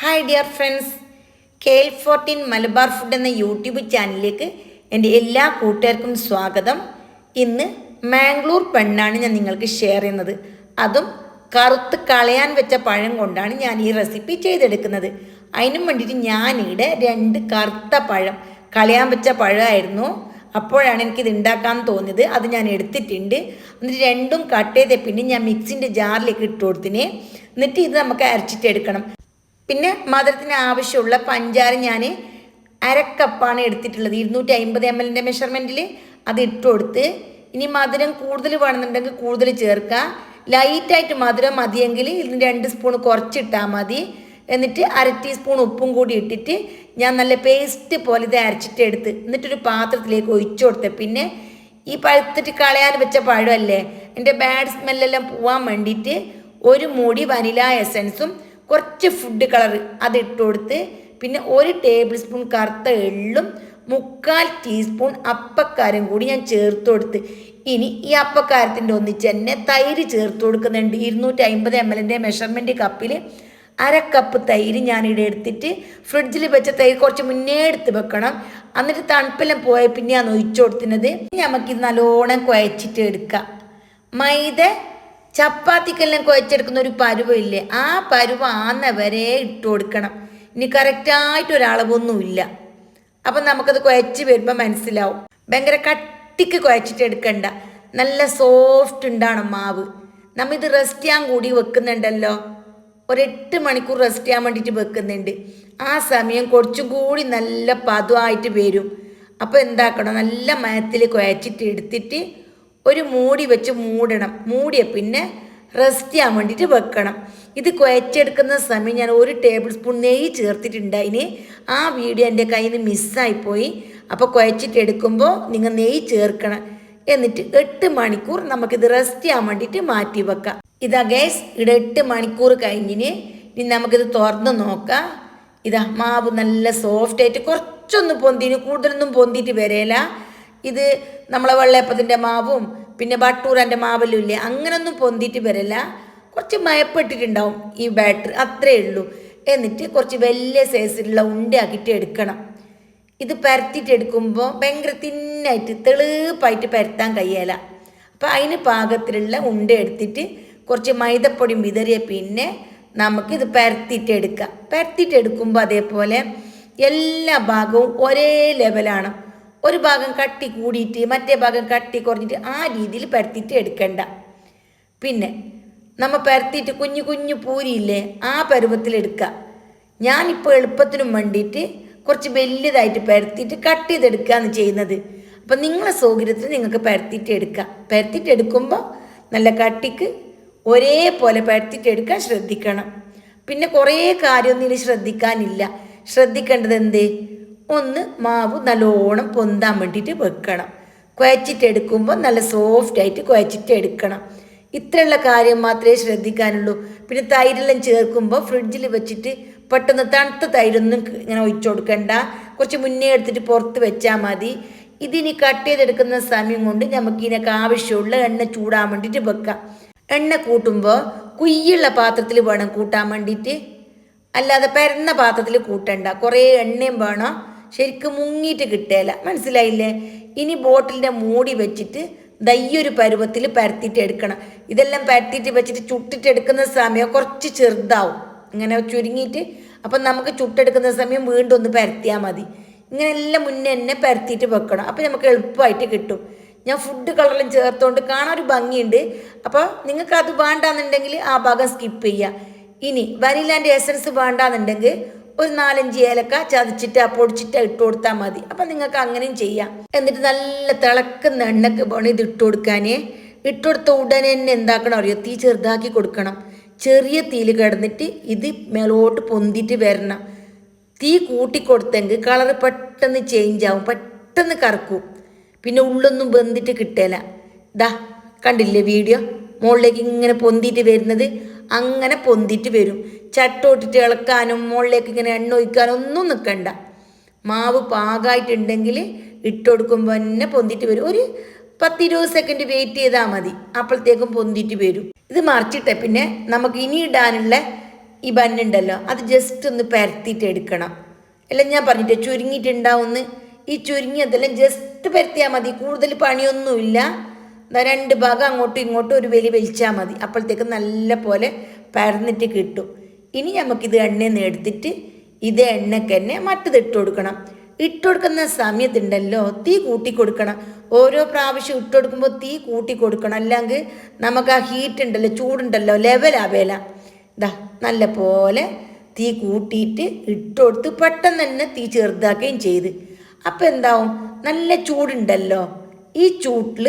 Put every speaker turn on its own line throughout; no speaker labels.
Hi dear friends K L fourteen Malabar food എന്ന YouTube ചാനലിലേക്ക് എന്റെ എല്ലാ കൂട്ടുകാർക്കും സ്വാഗതം. ഇന്ന് മാംഗ്ലൂർ പെണ്ണാണ് ഞാൻ നിങ്ങൾക്ക് ഷെയർ ചെയ്യുന്നത്. അതും കറുത്ത് കളയാൻ വെച്ച പഴം കൊണ്ടാണ് ഞാൻ ഈ റെസിപ്പി ചെയ്തെടുക്കുന്നത്. അതിനും വേണ്ടിയിട്ട് ഞാനിവിടെ രണ്ട് കറുത്ത പഴം കളയാൻ വെച്ച പഴമായിരുന്നു. അപ്പോഴാണ് എനിക്കിത് ഉണ്ടാക്കാൻ തോന്നിയത്. അത് ഞാൻ എടുത്തിട്ടുണ്ട്. എന്നിട്ട് രണ്ടും കട്ട് ചെയ്ത പിന്നെ ഞാൻ മിക്സിന്റെ ജാറിലേക്ക് ഇട്ട് കൊടുത്തിനെ. എന്നിട്ട് ഇത് നമുക്ക് അരച്ചിട്ട് എടുക്കണം പിന്നെ മധുരത്തിന് ആവശ്യമുള്ള പഞ്ചാര ഞാൻ അരക്കപ്പാണ് എടുത്തിട്ടുള്ളത്. ഇരുന്നൂറ്റി അമ്പത് എം എല്ലിന്റെ മെഷർമെന്റിൽ അത് ഇട്ട് കൊടുത്ത് ഇനി മധുരം കൂടുതൽ വേണമെന്നുണ്ടെങ്കിൽ കൂടുതൽ ചേർക്കുക. ലൈറ്റായിട്ട് മധുരം മതിയെങ്കിൽ ഇതിന് രണ്ട് സ്പൂൺ കുറച്ചിട്ടാൽ മതി. എന്നിട്ട് അര ടീസ്പൂൺ ഉപ്പും കൂടി ഇട്ടിട്ട് ഞാൻ നല്ല പേസ്റ്റ് പോലെ ഇത് അരച്ചിട്ട് എടുത്ത് എന്നിട്ടൊരു പാത്രത്തിലേക്ക് ഒഴിച്ചു കൊടുത്തത് പിന്നെ ഈ പഴുത്തിട്ട് കളയാൻ വെച്ച പഴമല്ലേ എന്റെ ബാഡ് സ്മെല്ലെല്ലാം പോവാൻ വേണ്ടിയിട്ട് ഒരു മൂടി വനില എസൻസും കുറച്ച് ഫുഡ് കളർ അത് ഇട്ട് കൊടുത്ത് പിന്നെ ഒരു ടേബിൾ സ്പൂൺ കറുത്ത എള്ളും മുക്കാൽ ടീസ്പൂൺ അപ്പക്കാരം കൂടി ഞാൻ ചേർത്ത് കൊടുത്ത്. ഇനി ഈ അപ്പക്കാരത്തിന്റെ ഒന്നിച്ച് തന്നെ തൈര് ചേർത്ത് കൊടുക്കുന്നുണ്ട്. ഇരുന്നൂറ്റി അമ്പത് എം എല്ലിന്റെ മെഷർമെന്റ് കപ്പിൽ അര കപ്പ് തൈര് ഞാനിവിടെ എടുത്തിട്ട് ഫ്രിഡ്ജിൽ വെച്ച തൈര് കുറച്ച് മുന്നേ എടുത്ത് വെക്കണം. എന്നിട്ട് തണുപ്പെല്ലാം പോയ പിന്നെയാണ് ഒഴിച്ചു കൊടുത്തിരുന്നത്. നമുക്കിത് നല്ലോണം കുഴച്ചിട്ട് എടുക്കാം. മൈദ ചപ്പാത്തിക്കെല്ലാം കുഴച്ചെടുക്കുന്ന ഒരു പരുവമില്ലേ? ആ പരുവ ആന്ന വരെ ഇട്ട് കൊടുക്കണം ഇനി കറക്റ്റായിട്ട് ഒരളവൊന്നുമില്ല അപ്പം നമുക്കത് കുഴച്ച് വരുമ്പോൾ മനസ്സിലാവും. ഭയങ്കര കട്ടിക്ക് കുഴച്ചിട്ട് എടുക്കണ്ട. നല്ല സോഫ്റ്റ് ഉണ്ടാണ് മാവ്. നമ്മിത് റെസ്റ്റ് ചെയ്യാൻ കൂടി വെക്കുന്നുണ്ടല്ലോ. ഒരെട്ട് മണിക്കൂർ റെസ്റ്റ് ചെയ്യാൻ വേണ്ടിയിട്ട് വെക്കുന്നുണ്ട്. ആ സമയം കുറച്ചും കൂടി നല്ല പതുവായിട്ട് വരും. അപ്പോൾ എന്താക്കണം? നല്ല മയത്തിൽ കുഴച്ചിട്ട് എടുത്തിട്ട് ഒരു മൂടി വെച്ച് മൂടണം. മൂടിയ പിന്നെ റെസ്റ്റ് ചെയ്യാൻ വേണ്ടിയിട്ട് വെക്കണം. ഇത് കുഴച്ചെടുക്കുന്ന സമയം ഞാൻ ഒരു ടേബിൾ സ്പൂൺ നെയ്യ് ചേർത്തിട്ടുണ്ട്. ചേർത്തിട്ടുണ്ടായിന് ആ വീഡിയോ എന്റെ കയ്യിൽ നിന്ന് മിസ്സായിപ്പോയി അപ്പോൾ കുഴച്ചിട്ട് എടുക്കുമ്പോൾ നിങ്ങൾ നെയ്യ് ചേർക്കണം. എന്നിട്ട് എട്ട് മണിക്കൂർ നമുക്കിത് റെസ്റ്റ് ചെയ്യാൻ വേണ്ടിയിട്ട് മാറ്റി വെക്കാം. ഇതാ ഗേസ് ഇവിടെ എട്ട് മണിക്കൂർ കഴിഞ്ഞിന് ഇനി നമുക്കിത് തുറന്ന് നോക്കാം. ഇതാ മാവ് നല്ല സോഫ്റ്റ് ആയിട്ട് കുറച്ചൊന്ന് പൊന്തിന് കൂടുതലൊന്നും പൊന്തിയിട്ട് വരേല. ഇത് നമ്മളെ വെള്ളയപ്പത്തിന്റെ മാവും പിന്നെ ബട്ടൂരന്റെ മാവലുമില്ലേ അങ്ങനൊന്നും പൊന്തിയിട്ട് വരില്ല. കുറച്ച് മയപ്പെട്ടിട്ടുണ്ടാവും ഈ ബാറ്ററി. അത്രേ ഉള്ളൂ. എന്നിട്ട് കുറച്ച് വലിയ സൈസിലുള്ള ഉണ്ടയാക്കിയിട്ട് എടുക്കണം. ഇത് പരത്തിയിട്ട് എടുക്കുമ്പോൾ ഭയങ്കര തിന്നായിട്ട് തെളുപ്പായിട്ട് പരത്താൻ കഴിയല. അപ്പോൾ അതിന് പാകത്തിലുള്ള ഉണ്ട എടുത്തിട്ട് കുറച്ച് മൈദപ്പൊടി വിതറിയ പിന്നെ നമുക്കിത് പരത്തിയിട്ട് എടുക്കാം. പരത്തിയിട്ട് എടുക്കുമ്പോൾ അതേപോലെ എല്ലാ ഭാഗവും ഒരേ ലെവലാണ് ഒരു ഭാഗം കട്ടി കൂടിയിട്ട് മറ്റേ ഭാഗം കട്ടി കുറഞ്ഞിട്ട് ആ രീതിയിൽ പരത്തിയിട്ട് എടുക്കണ്ട. പിന്നെ നമ്മൾ പരത്തിയിട്ട് കുഞ്ഞു കുഞ്ഞു പൂരിയില്ലേ ആ പരുവത്തിൽ എടുക്കുക ഞാനിപ്പോൾ എളുപ്പത്തിനും വേണ്ടിയിട്ട് കുറച്ച് വലിയതായിട്ട് പരത്തിയിട്ട് കട്ട് ചെയ്തെടുക്കുകയാണ് ചെയ്യുന്നത്. അപ്പം നിങ്ങളെ സൗകര്യത്തിന് നിങ്ങൾക്ക് പരത്തിയിട്ട് എടുക്കുക പരത്തിയിട്ട് എടുക്കുമ്പോൾ നല്ല കട്ടിക്ക് ഒരേപോലെ പരത്തിയിട്ട് എടുക്കാൻ ശ്രദ്ധിക്കണം. പിന്നെ കുറേ കാര്യമൊന്നും ഇനി ശ്രദ്ധിക്കാനില്ല. ശ്രദ്ധിക്കേണ്ടത് എന്തേ? ഒന്ന് മാവ് നല്ലോണം പൊന്താൻ വേണ്ടിയിട്ട് വെക്കണം. കുഴച്ചിട്ട് എടുക്കുമ്പോൾ നല്ല സോഫ്റ്റ് ആയിട്ട് കുഴച്ചിട്ട് എടുക്കണം ഇത്രയുള്ള കാര്യം മാത്രമേ ശ്രദ്ധിക്കാനുള്ളൂ. പിന്നെ തൈരെല്ലാം ചേർക്കുമ്പോൾ ഫ്രിഡ്ജിൽ വെച്ചിട്ട് പെട്ടെന്ന് തണുത്ത തൈരൊന്നും ഇങ്ങനെ ഒഴിച്ചു കൊടുക്കണ്ട. കുറച്ച് മുന്നേ എടുത്തിട്ട് പുറത്ത് വെച്ചാൽ മതി. ഇതിനി കട്ട് ചെയ്തെടുക്കുന്ന സമയം കൊണ്ട് നമുക്ക് ഇതിനൊക്കെ ആവശ്യമുള്ള എണ്ണ ചൂടാൻ വേണ്ടിയിട്ട് വെക്കാം. എണ്ണ കൂട്ടുമ്പോൾ കുയ്യുള്ള പാത്രത്തിൽ വേണം കൂട്ടാൻ വേണ്ടിയിട്ട്. അല്ലാതെ പരന്ന പാത്രത്തിൽ കൂട്ടണ്ട. കുറേ എണ്ണയും വേണം. ശരിക്കും മുങ്ങിയിട്ട് കിട്ടേല മനസ്സിലായില്ലേ? ഇനി ബോട്ടിലിന്റെ മൂടി വെച്ചിട്ട് ദയ്യൊരു പരുവത്തിൽ പരത്തിയിട്ട് എടുക്കണം. ഇതെല്ലാം പരത്തിയിട്ട് വെച്ചിട്ട് ചുട്ടിട്ട് എടുക്കുന്ന സമയം കുറച്ച് ചെറുതാവും. ഇങ്ങനെ ചുരുങ്ങിയിട്ട് അപ്പം നമുക്ക് ചുട്ടെടുക്കുന്ന സമയം വീണ്ടും ഒന്ന് പരത്തിയാൽ മതി. ഇങ്ങനെ എല്ലാം മുന്നേ തന്നെ പരത്തിയിട്ട് വെക്കണം. അപ്പോൾ നമുക്ക് എളുപ്പമായിട്ട് കിട്ടും. ഞാൻ ഫുഡ് കളറിലും ചേർത്തുകൊണ്ട് കാണാൻ ഒരു ഭംഗിയുണ്ട്. അപ്പോൾ നിങ്ങൾക്ക് അത് വേണ്ടാന്നുണ്ടെങ്കിൽ ആ ഭാഗം സ്കിപ്പ് ചെയ്യുക ഇനി വനിലാന്റെ എസൻസ് വേണ്ടാന്നുണ്ടെങ്കിൽ ഒരു നാലഞ്ച് ഏലക്ക ചതച്ചിട്ട് പൊടിച്ചിട്ട് ഇട്ട് കൊടുത്താൽ മതി. അപ്പം നിങ്ങൾക്ക് അങ്ങനെയും ചെയ്യാം. എന്നിട്ട് നല്ല തിളക്കുന്ന എണ്ണക്ക് വേണം ഇത് ഇട്ട് കൊടുക്കാനേ. ഇട്ട് കൊടുത്ത ഉടനെ തന്നെ എന്താക്കണം അറിയോ? തീ ചെറുതാക്കി കൊടുക്കണം. ചെറിയ തീയിൽ കിടന്നിട്ട് ഇത് മേലോട്ട് പൊന്തിയിട്ട് വരണം. തീ കൂട്ടിക്കൊടുത്തെങ്കിൽ കളർ പെട്ടെന്ന് ചേഞ്ച് ആവും. പെട്ടെന്ന് കറക്കും. പിന്നെ ഉള്ളൊന്നും വെന്തിട്ട് കിട്ടേല. ദാ കണ്ടില്ലേ വീഡിയോ? മുകളിലേക്ക് ഇങ്ങനെ പൊന്തിയിട്ട് വരുന്നത്. അങ്ങനെ പൊന്തിട്ട് വരും. ചട്ടോട്ടിട്ട് ഇളക്കാനും മുകളിലേക്ക് ഇങ്ങനെ എണ്ണ ഒഴിക്കാനും ഒന്നും നിൽക്കണ്ട മാവ് പാകമായിട്ടുണ്ടെങ്കിൽ ഇട്ടുകൊടുക്കുമ്പോൾ തന്നെ പൊന്തിട്ട് വരും. ഒരു പത്തിരുപത് സെക്കൻഡ് വെയിറ്റ് ചെയ്താൽ മതി. അപ്പോഴത്തേക്കും പൊന്തിട്ട് വരും. ഇത് മറിച്ചിട്ട്. പിന്നെ നമുക്ക് ഇനി ഇടാനുള്ള ഈ ബന്നുണ്ടല്ലോ അത് ജസ്റ്റ് ഒന്ന് പരത്തിയിട്ട് എടുക്കണം. അല്ല ഞാൻ പറഞ്ഞിട്ട് ചുരുങ്ങിയിട്ടുണ്ടാവുമെന്ന് ഈ ചുരുങ്ങിയതെല്ലാം ജസ്റ്റ് പരത്തിയാൽ മതി. കൂടുതൽ പണിയൊന്നുമില്ല. രണ്ട് ഭാഗം അങ്ങോട്ടും ഇങ്ങോട്ടും ഒരു വലി വലിച്ചാൽ മതി. അപ്പോഴത്തേക്ക് നല്ല പോലെ പരന്നിട്ട് കിട്ടും. ഇനി നമുക്കിത് നിന്ന് എടുത്തിട്ട് ഇത് എണ്ണയ്ക്ക് തന്നെ മറ്റത് ഇട്ട് കൊടുക്കണം. ഇട്ട് കൊടുക്കുന്ന സമയത്തുണ്ടല്ലോ തീ കൂട്ടി കൊടുക്കണം. ഓരോ പ്രാവശ്യം ഇട്ട് കൊടുക്കുമ്പോൾ തീ കൂട്ടി കൊടുക്കണം. അല്ലെങ്കിൽ നമുക്ക് ആ ഹീറ്റ് ഉണ്ടല്ലോ ചൂടുണ്ടല്ലോ ലെവലാവേല ഇതാ നല്ല പോലെ തീ കൂട്ടിയിട്ട് ഇട്ട് കൊടുത്ത് പെട്ടെന്ന് തന്നെ തീ ചെറുതാക്കുകയും ചെയ്ത്. അപ്പോൾ എന്താവും? നല്ല ചൂടുണ്ടല്ലോ. ഈ ചൂട്ടിൽ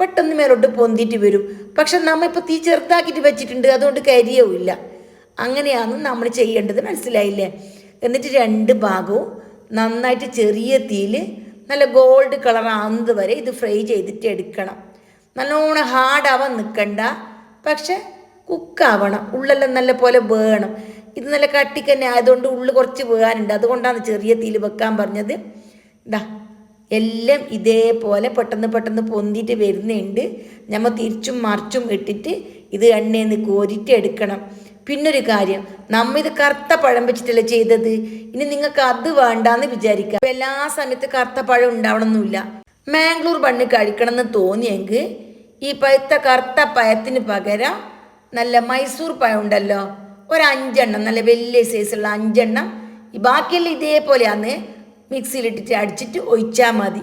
പെട്ടെന്ന് മേലോട്ട് പൊന്തിയിട്ട് വരും. പക്ഷെ നമ്മൾ ഇപ്പോൾ തീ ചെറുതാക്കിയിട്ട് വെച്ചിട്ടുണ്ട് അതുകൊണ്ട് കരിയവുമില്ല അങ്ങനെയാണ് നമ്മൾ ചെയ്യേണ്ടത്. മനസ്സിലായില്ലേ? എന്നിട്ട് രണ്ട് ഭാഗവും നന്നായിട്ട് ചെറിയ തീയിൽ നല്ല ഗോൾഡ് കളർ ആവുന്നത് വരെ ഇത് ഫ്രൈ ചെയ്തിട്ട് എടുക്കണം. നല്ലോണം ഹാർഡാവാൻ നിൽക്കണ്ട പക്ഷെ കുക്കാവണം ഉള്ളെല്ലാം നല്ല പോലെ വേണം. ഇത് നല്ല കട്ടിക്കന്നെ ആയതുകൊണ്ട് ഉള്ളു കുറച്ച് വേകാനുണ്ട്. അതുകൊണ്ടാണ് ചെറിയ തീയിൽ വെക്കാൻ പറഞ്ഞത്. ഇതാ എല്ലാം ഇതേപോലെ പെട്ടെന്ന് പെട്ടെന്ന് പൊന്തിയിട്ട് വരുന്നുണ്ട്. നമ്മൾ തിരിച്ചും മറിച്ചും ഇട്ടിട്ട് ഇത് എണ്ണയിൽ നിന്ന് കോരിയിട്ട് എടുക്കണം. പിന്നൊരു കാര്യം നമ്മ ഇത് കറുത്ത പഴം വെച്ചിട്ടല്ലേ ചെയ്തത്? ഇനി നിങ്ങൾക്ക് അത് വേണ്ടാന്ന് വിചാരിക്കാം. അപ്പം എല്ലാ സമയത്ത് കറുത്ത പഴം ഉണ്ടാവണമെന്നില്ല മാംഗ്ലൂർ ബണ്ണ് കഴിക്കണമെന്ന് തോന്നിയെങ്കിൽ ഈ പഴുത്ത കറുത്ത പഴത്തിന് പകരം നല്ല മൈസൂർ പഴം ഉണ്ടല്ലോ. ഒരു അഞ്ചെണ്ണം നല്ല വലിയ സൈസുള്ള അഞ്ചെണ്ണം. ബാക്കിയെല്ലാം ഇതേപോലെയാണ് മിക്സിയിലിട്ടിട്ട് അടിച്ചിട്ട് ഒഴിച്ചാൽ മതി.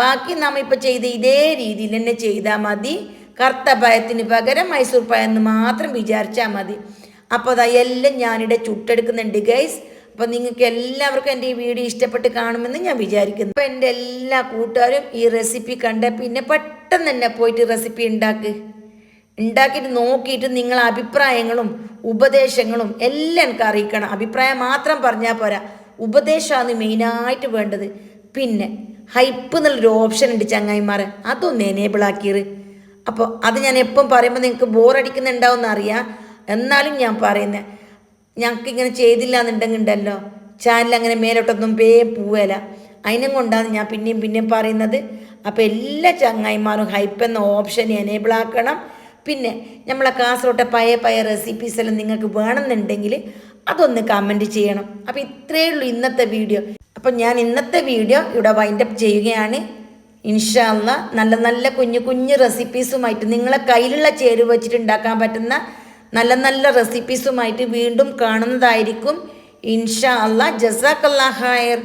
ബാക്കി നമ്മൾ ഇപ്പോൾ ചെയ്ത ഇതേ രീതിയിൽ തന്നെ ചെയ്താൽ മതി. കറുത്ത പഴത്തിന് പകരം മൈസൂർ പഴം എന്ന് മാത്രം വിചാരിച്ചാൽ മതി. അപ്പോൾ അതാ എല്ലാം ഞാനിവിടെ ചുട്ടെടുക്കുന്നുണ്ട് ഗൈസ്. അപ്പോൾ നിങ്ങൾക്ക് എല്ലാവർക്കും എന്റെ ഈ വീഡിയോ ഇഷ്ടപ്പെട്ട് കാണുമെന്ന് ഞാൻ വിചാരിക്കുന്നു. അപ്പോൾ എന്റെ എല്ലാ കൂട്ടുകാരും ഈ റെസിപ്പി കണ്ട പിന്നെ പെട്ടെന്ന് തന്നെ പോയിട്ട് റെസിപ്പി ഉണ്ടാക്ക്. ഉണ്ടാക്കിയിട്ട് നോക്കിയിട്ട് നിങ്ങളെ അഭിപ്രായങ്ങളും ഉപദേശങ്ങളും എല്ലാം എനിക്ക് അറിയിക്കണം. അഭിപ്രായം മാത്രം പറഞ്ഞാൽ പോരാ. ഉപദേശമാണ് മെയിനായിട്ട് വേണ്ടത്. പിന്നെ ഹൈപ്പ് എന്നുള്ളൊരു ഓപ്ഷൻ ഉണ്ട് ചങ്ങായിമാരെ. അതൊന്ന് എനേബിൾ ആക്കിയത് അപ്പോൾ അത് ഞാൻ എപ്പം പറയുമ്പോൾ നിങ്ങൾക്ക് ബോറടിക്കുന്നുണ്ടാവും അറിയാം. എന്നാലും ഞാൻ പറയുന്നത് ഞങ്ങൾക്ക് ഇങ്ങനെ ചെയ്തില്ല എന്നുണ്ടെങ്കിൽ ഉണ്ടല്ലോ ചാനൽ അങ്ങനെ മേലോട്ടൊന്നും പേ പോവല. അതിനും കൊണ്ടാണ് ഞാൻ പിന്നെയും പിന്നെയും പറയുന്നത്. അപ്പോൾ എല്ലാ ചങ്ങായിമാരും ഹൈപ്പ് എന്ന ഓപ്ഷൻ എനേബിൾ ആക്കണം. പിന്നെ നമ്മളെ കാസർഗോട്ടെ പഴയ പഴയ റെസിപ്പീസ് എല്ലാം നിങ്ങൾക്ക് വേണമെന്നുണ്ടെങ്കിൽ അതൊന്ന് കമന്റ് ചെയ്യണം. അപ്പോൾ ഇത്രയേ ഉള്ളൂ ഇന്നത്തെ വീഡിയോ അപ്പം ഞാൻ ഇന്നത്തെ വീഡിയോ ഇവിടെ വൈൻഡപ്പ് ചെയ്യുകയാണ്. ഇൻഷാല്ല നല്ല നല്ല കുഞ്ഞു കുഞ്ഞു റെസിപ്പീസുമായിട്ട് നിങ്ങളെ കയ്യിലുള്ള ചേരുവ വെച്ചിട്ട് ഉണ്ടാക്കാൻ പറ്റുന്ന നല്ല നല്ല റെസിപ്പീസുമായിട്ട് വീണ്ടും കാണുന്നതായിരിക്കും. ഇൻഷാ അല്ല ജസാക്കല്ലാ ഹയർ